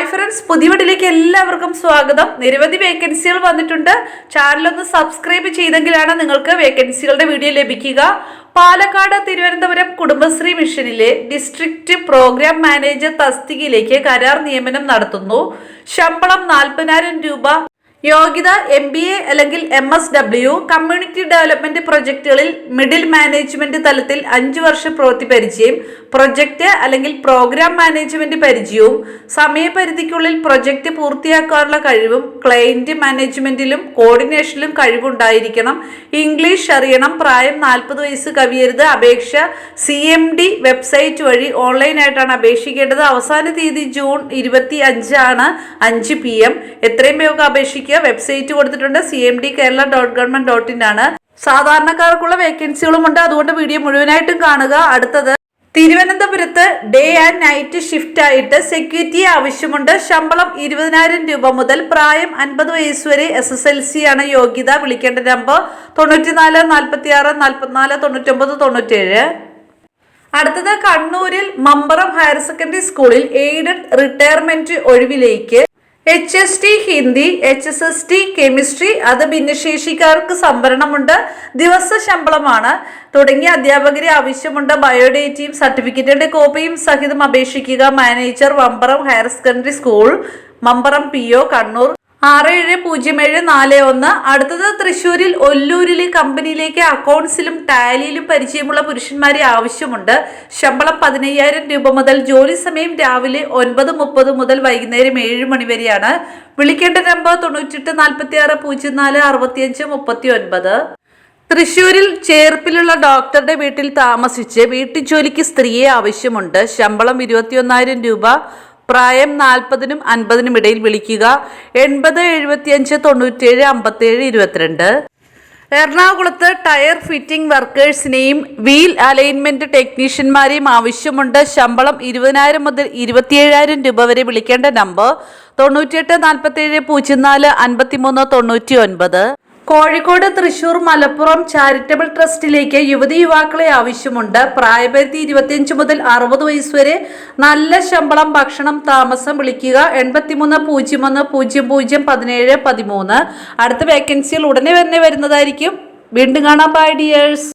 Hi friends പുതിയ വീട്ടിലേക്ക് എല്ലാവർക്കും സ്വാഗതം. നിരവധി വേക്കൻസികൾ വന്നിട്ടുണ്ട്. ചാനൽ ഒന്ന് സബ്സ്ക്രൈബ് ചെയ്തെങ്കിലാണ് നിങ്ങൾക്ക് വേക്കൻസികളുടെ വീഡിയോ ലഭിക്കുക. പാലക്കാട് തിരുവനന്തപുരം കുടുംബശ്രീ മിഷനിലെ ഡിസ്ട്രിക്റ്റ് പ്രോഗ്രാം മാനേജർ തസ്തികയിലേക്ക് കരാർ നിയമനം നടത്തുന്നു. ശമ്പളം നാൽപ്പതിനായിരം രൂപ യോഗ്യത എം ബി എ അല്ലെങ്കിൽ M S W community development പ്രൊജക്ടുകളിൽ middle management തലത്തിൽ അഞ്ച് വർഷ പ്രവൃത്തി പരിചയം പ്രൊജക്ട് അല്ലെങ്കിൽ പ്രോഗ്രാം മാനേജ്മെന്റ് പരിചയവും സമയപരിധിക്കുള്ളിൽ പ്രൊജക്ട് പൂർത്തിയാക്കാനുള്ള കഴിവും ക്ലയന്റ് മാനേജ്മെന്റിലും കോർഡിനേഷനിലും കഴിവുണ്ടായിരിക്കണം. ഇംഗ്ലീഷ് അറിയണം. പ്രായം നാൽപ്പത് വയസ്സ് കവിയരുത്. അപേക്ഷ സി എം ഡി വെബ്സൈറ്റ് വഴി ഓൺലൈനായിട്ടാണ് അപേക്ഷിക്കേണ്ടത്. അവസാന തീയതി ജൂൺ ഇരുപത്തി അഞ്ചാണ് അഞ്ച് പി എം എത്രയും വേഗം അപേക്ഷിക്കുക. വെബ്സൈറ്റ് കൊടുത്തിട്ടുണ്ട്. C M D Kerala dot government dot in ആണ്. സാധാരണക്കാർക്കുള്ള വേക്കൻസികളുമുണ്ട്. അതുകൊണ്ട് വീഡിയോ മുഴുവനായിട്ടും കാണുക. അടുത്തത് തിരുവനന്തപുരത്ത് ഡേ ആൻഡ് നൈറ്റ് ഷിഫ്റ്റ് ആയിട്ട് സെക്യൂരിറ്റി ആവശ്യമുണ്ട്. ശമ്പളം ഇരുപതിനായിരം രൂപ മുതൽ പ്രായം അൻപത് വയസ്സ് വരെ എസ് എസ് എൽ സി ആണ് യോഗ്യത. വിളിക്കേണ്ട നമ്പർ തൊണ്ണൂറ്റിനാല് നാൽപ്പത്തി ആറ് നാൽപ്പത്തിനാല് തൊണ്ണൂറ്റൊമ്പത് തൊണ്ണൂറ്റേഴ്. അടുത്തത് കണ്ണൂരിൽ മമ്പറം ഹയർ സെക്കൻഡറി സ്കൂളിൽ aided retirement ഒഴിവിലേക്ക് H S T Hindi H S S T chemistry അത് ഭിന്നശേഷിക്കാർക്ക് സംവരണമുണ്ട്. ദിവസ ശമ്പളമാണ് തുടങ്ങിയ അധ്യാപകരെ ആവശ്യമുണ്ട്. ബയോഡേറ്റയും സർട്ടിഫിക്കറ്റിന്റെ കോപ്പിയും സഹിതം അപേക്ഷിക്കുക. Manager Vambaram higher secondary school Mambaram P O Kannur. ആറ് ഏഴ് പൂജ്യം ഏഴ് നാല് ഒന്ന്. അടുത്തത് തൃശ്ശൂരിൽ ഒല്ലൂരിലെ കമ്പനിയിലേക്ക് അക്കൗണ്ട്സിലും ടാലിയിലും പരിചയമുള്ള പുരുഷന്മാരെ ആവശ്യമുണ്ട്. ശമ്പളം പതിനയ്യായിരം രൂപ മുതൽ ജോലി സമയം രാവിലെ ഒൻപത് മുപ്പത് മുതൽ വൈകുന്നേരം ഏഴ് മണി വരെയാണ്. വിളിക്കേണ്ട നമ്പർ തൊണ്ണൂറ്റെട്ട് നാൽപ്പത്തി ആറ് പൂജ്യം നാല് അറുപത്തിയഞ്ച് മുപ്പത്തി ഒൻപത് തൃശൂരിൽ ചേർപ്പിലുള്ള ഡോക്ടറുടെ വീട്ടിൽ താമസിച്ച് വീട്ടുജോലിക്ക് സ്ത്രീയെ ആവശ്യമുണ്ട്. ശമ്പളം ഇരുപത്തിയൊന്നായിരം രൂപ. പ്രായം നാൽപ്പതിനും അൻപതിനും ഇടയിൽ വിളിക്കുക. എൺപത് എഴുപത്തിയഞ്ച് തൊണ്ണൂറ്റേഴ് അമ്പത്തേഴ് ഇരുപത്തിരണ്ട്. എറണാകുളത്ത് ടയർ ഫിറ്റിംഗ് വർക്കേഴ്സിനെയും വീൽ അലൈൻമെന്റ് ടെക്നീഷ്യന്മാരെയും ആവശ്യമുണ്ട്. ശമ്പളം ഇരുപതിനായിരം മുതൽ ഇരുപത്തിയേഴായിരം രൂപ വരെ വിളിക്കേണ്ട നമ്പർ തൊണ്ണൂറ്റിയെട്ട് നാൽപ്പത്തേഴ് പൂജ്യം നാല് അൻപത്തിമൂന്ന് തൊണ്ണൂറ്റി ഒൻപത് കോഴിക്കോട് തൃശൂർ മലപ്പുറം ചാരിറ്റബിൾ ട്രസ്റ്റിലേക്ക് യുവതി യുവാക്കളെ ആവശ്യമുണ്ട്. പ്രായപരിധി ഇരുപത്തിയഞ്ച് മുതൽ അറുപത് വയസ്സ് വരെ നല്ല ശമ്പളം ഭക്ഷണം താമസം വിളിക്കുക എൺപത്തിമൂന്ന് പൂജ്യം ഒന്ന് പൂജ്യം പൂജ്യം പതിനേഴ് പതിമൂന്ന്. അടുത്ത വേക്കൻസികൾ ഉടനെ തന്നെ വരുന്നതായിരിക്കും. വീണ്ടും കാണാം ബൈ ഡിയേഴ്സ്.